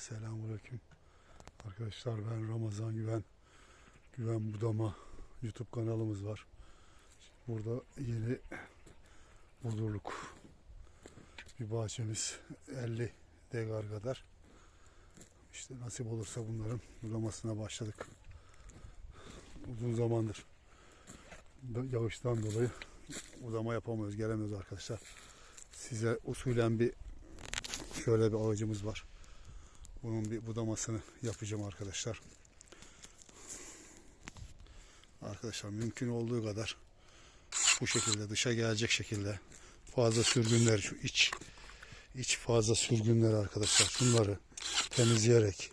selamünaleyküm. Arkadaşlar ben Ramazan Güven. Güven Budama YouTube kanalımız var. Burada yeni budurluk bir bahçemiz 50 degar kadar. İşte nasip olursa bunların budamasına başladık. Uzun zamandır yağıştan dolayı budama yapamıyoruz, gelemiyoruz arkadaşlar. Size usulen bir şöyle bir ağacımız var. Bunun bir budamasını yapacağım arkadaşlar. Arkadaşlar mümkün olduğu kadar bu şekilde dışa gelecek şekilde fazla sürgünler şu iç iç fazla sürgünleri arkadaşlar. Şunları temizleyerek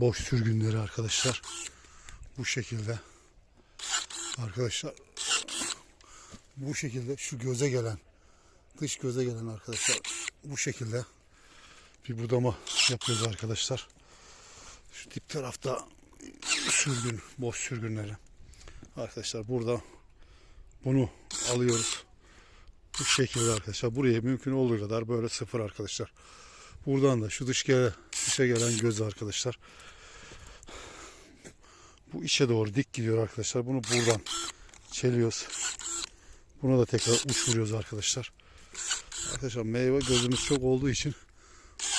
boş sürgünleri arkadaşlar bu şekilde. Arkadaşlar bu şekilde şu göze gelen dış göze gelen arkadaşlar bu şekilde bir budama yapıyoruz arkadaşlar. Şu dip tarafta sürgün, boş sürgünleri. Arkadaşlar burada bunu alıyoruz. Bu şekilde arkadaşlar. Buraya mümkün olduğu kadar böyle sıfır arkadaşlar. Buradan da şu dış dışa gelen göz arkadaşlar. Bu içe doğru dik gidiyor arkadaşlar. Bunu buradan çeliyoruz. Buna da tekrar uç vuruyoruz arkadaşlar. Arkadaşlar meyve gözümüz çok olduğu için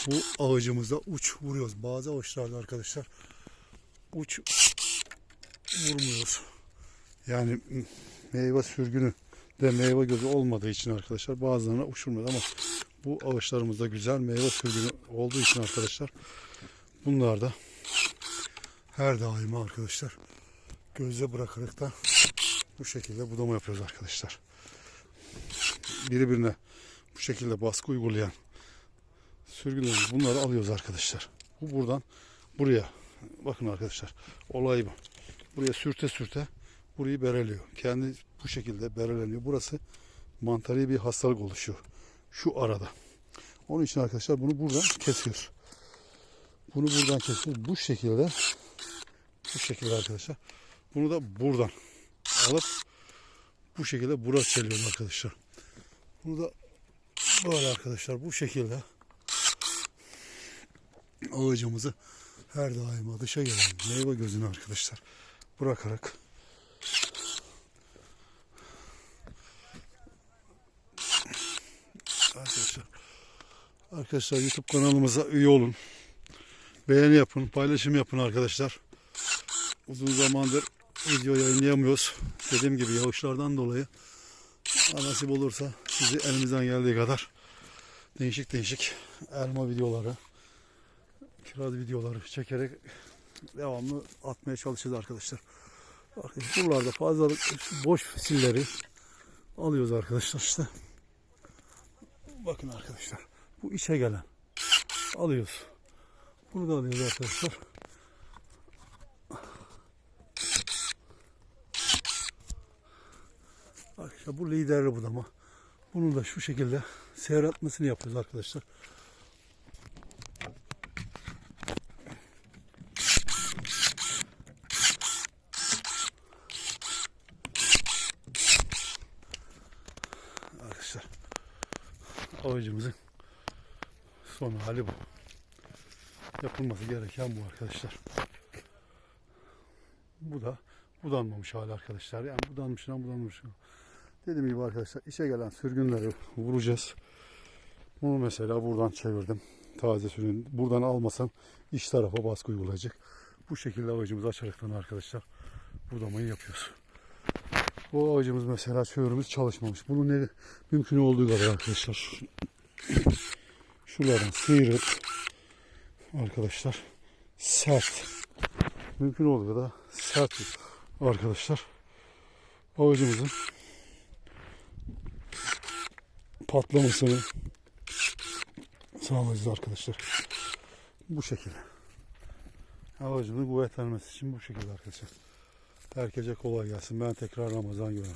bu ağacımıza uç vuruyoruz. Bazı ağaçlarda arkadaşlar uç vurmuyoruz. Yani meyve sürgünü de meyve gözü olmadığı için arkadaşlar bazılarına uç vurmuyoruz ama bu ağaçlarımızda güzel meyve sürgünü olduğu için arkadaşlar bunlar da her daima arkadaşlar gözle bırakarak da bu şekilde budama yapıyoruz arkadaşlar. Birbirine bu şekilde baskı uygulayan sürgünlerimiz bunları alıyoruz arkadaşlar. Bu buradan buraya bakın arkadaşlar olay bu. Buraya sürte sürte burayı bereliyor. Kendi bu şekilde bereleniyor. Burası mantari bir hastalık oluşuyor. Şu arada. Onun için arkadaşlar bunu buradan kesiyoruz. Bunu buradan kesiyoruz. Bu şekilde bu şekilde arkadaşlar. Bunu da buradan alıp bu şekilde buraya çeliyoruz arkadaşlar. Bunu da böyle arkadaşlar bu şekilde ağacımızı her daima dışa gelen meyve gözünü arkadaşlar bırakarak arkadaşlar arkadaşlar YouTube kanalımıza üye olun. Beğeni yapın, paylaşım yapın arkadaşlar. Uzun zamandır video yayınlayamıyoruz. Dediğim gibi yağışlardan dolayı nasip olursa sizi elimizden geldiği kadar değişik değişik elma videoları, kiraz videoları çekerek devamlı atmaya çalışacağız arkadaşlar. Bakın buralarda fazla boş fisilleri alıyoruz arkadaşlar işte. Bakın arkadaşlar bu içe gelen alıyoruz. Bunu da alıyoruz arkadaşlar. Arkadaşlar bu liderli budama. Bunu da şu şekilde seyretmesini yapıyoruz. Arkadaşlar ağacımızın son hali bu. Yapılması gereken bu arkadaşlar. Bu da budanmamış hali arkadaşlar. Yani budanmış lan budanmış. Dediğim gibi arkadaşlar işe gelen sürgünleri vuracağız. Bunu mesela buradan çevirdim. Taze sürgün. Buradan almasam iç tarafa baskı uygulayacak. Bu şekilde ağacımızı açaraktan arkadaşlar budamayı yapıyoruz. Bu ağacımız mesela çöğürümüz çalışmamış. Bunu ne mümkün olduğu kadar arkadaşlar şuradan sıyırıp arkadaşlar sert mümkün olduğu kadar sert arkadaşlar ağacımızın patlamasını sağlayacağız arkadaşlar. Bu şekilde. Ağacımızın kuvvetlenmesi için bu şekilde arkadaşlar. Herkese kolay gelsin. Ben tekrar Ramazan Güven.